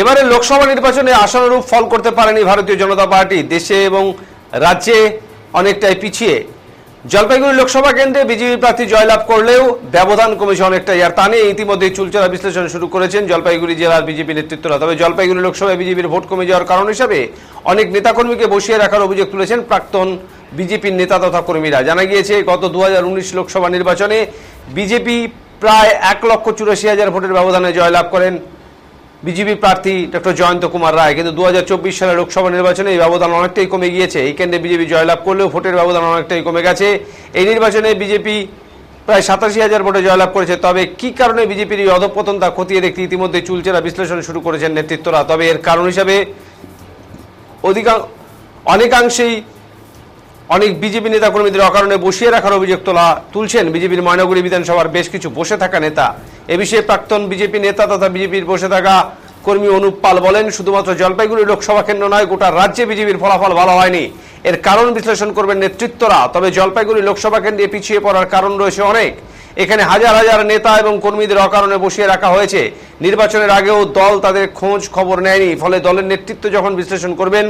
এবারে লোকসভা নির্বাচনে আশানুরূপ ফল করতে পারেনি ভারতীয় জনতা পার্টি। দেশে এবং রাজ্যে অনেকটাই পিছিয়ে। জলপাইগুড়ি লোকসভা কেন্দ্রে বিজেপি প্রার্থী জয়লাভ করলেও ব্যবধান কমেছে অনেকটাই আর তা নিয়ে ইতিমধ্যেই চুলচেরা বিশ্লেষণ শুরু করেছেন জলপাইগুড়ি জেলার বিজেপি নেতৃত্বরা। তবে জলপাইগুড়ি লোকসভায় বিজেপির ভোট কমে যাওয়ার কারণ হিসাবে অনেক নেতাকর্মীকে বসিয়ে রাখার অভিযোগ তুলেছেন প্রাক্তন বিজেপির নেতা তথা কর্মীরা। জানা গিয়েছে, গত দু হাজার উনিশ লোকসভা নির্বাচনে বিজেপি প্রায় এক লক্ষ চুরাশি হাজার ভোটের ব্যবধানে জয়লাভ করেন বিজেপি প্রার্থী ডক্টর জয়ন্ত কুমার রায়। কিন্তু দু হাজার চব্বিশ সালে লোকসভা নির্বাচনে এই ব্যবধান অনেকটাই কমে গিয়েছে। এই কেন্দ্রে বিজেপি জয়লাভ করলেও ভোটের ব্যবধান অনেকটাই কমে গেছে। এই নির্বাচনে বিজেপি প্রায় সাতাশি হাজার ভোটে জয়লাভ করেছে। তবে কি কারণে বিজেপির এই অধপতন তা খতিয়ে দেখতে ইতিমধ্যে চুলচেরা বিশ্লেষণ শুরু করেছেন নেতৃত্বরা? তবে এর কারণ হিসাবে অধিকাংশ অনেকাংশেই অনেক বিজেপি নেতা কর্মীদের অকারণে বসিয়ে রাখার অভিযোগ তোলা, তুলছেন বিজেপির ময়নাগুড়ি বিধানসভার বেশ কিছু বসে থাকা নেতা। এ বিষয়ে প্রাক্তন বিজেপি নেতা তথা বিজেপির বসে থাকা কর্মী অনুপ পাল বলেন, শুধুমাত্র জলপাইগুড়ি লোকসভা কেন্দ্র নয়, গোটা রাজ্যে বিজেপির ফলাফল ভালো হয়নি। এর কারণ বিশ্লেষণ করবেন নেতৃত্বরা। তবে জলপাইগুড়ি লোকসভা কেন্দ্রে পিছিয়ে পড়ার কারণ রয়েছে অনেক। এখানে হাজার হাজার নেতা এবং কর্মীদের অকারণে বসিয়ে রাখা হয়েছে। নির্বাচনের আগেও দল তাদের খোঁজ খবর নেয়নি, ফলে দলের নেতৃত্ব যখন বিশ্লেষণ করবেন,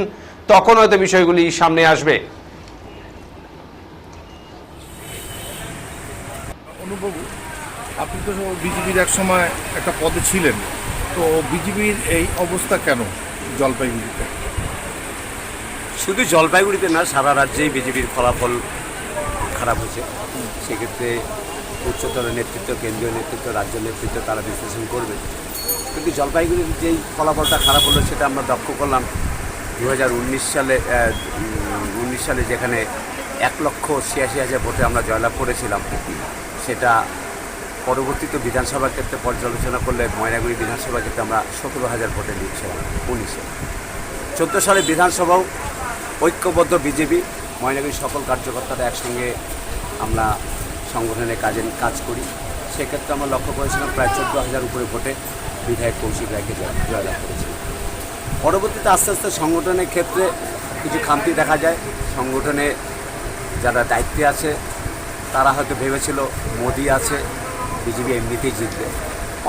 তখন হয়তো বিষয়গুলি সামনে আসবে। আপনি তো বিজেপির এক সময় একটা পদে ছিলেন, তো বিজেপির এই অবস্থা কেন জলপাইগুড়িতে? শুধু জলপাইগুড়িতে না, সারা রাজ্যেই বিজেপির ফলাফল খারাপ হয়েছে। সেক্ষেত্রে উচ্চতর নেতৃত্ব, কেন্দ্রীয় নেতৃত্ব, রাজ্য নেতৃত্ব, তারা বিশ্লেষণ করবে। কিন্তু জলপাইগুড়ির যেই ফলাফলটা খারাপ হলো, সেটা আমরা লক্ষ্য করলাম দু হাজার উনিশ সালে উনিশ সালে যেখানে এক লক্ষ ছিয়াশি হাজার ভোটে আমরা জয়লাভ করেছিলাম, সেটা পরবর্তীতে বিধানসভা ক্ষেত্রে পর্যালোচনা করলে ময়নাগুড়ি বিধানসভা ক্ষেত্রে আমরা সতেরো হাজার ভোটে লিখছিলাম উনিশে। চোদ্দ সালে বিধানসভাও ঐক্যবদ্ধ বিজেপি ময়নাগুড়ির সকল কার্যকর্তারা একসঙ্গে আমরা সংগঠনে কাজে, কাজ করি। সেক্ষেত্রে আমরা লক্ষ্য করেছিলাম প্রায় চোদ্দ হাজার উপরে ভোটে বিধায়ক কৌশিক রায়কে জয়- জয়লাভ করেছিলাম পরবর্তীতে আস্তে আস্তে সংগঠনের ক্ষেত্রে কিছু খামতি দেখা যায়। সংগঠনে যারা দায়িত্বে আছে, তারা হয়তো ভেবেছিল মোদি আছে বিজেপি এমনিতেই জিতবে।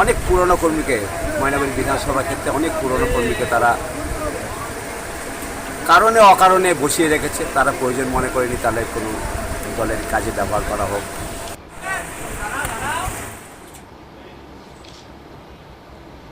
অনেক পুরনো কর্মীকে, ময়নাগুড়ি বিধানসভা ক্ষেত্রে অনেক পুরনো কর্মীকে তারা কারণে অকারণে বসিয়ে রেখেছে। তারা প্রয়োজন মনে করেনি তাহলে কোনো দলের কাজে ব্যবহার করা হোক।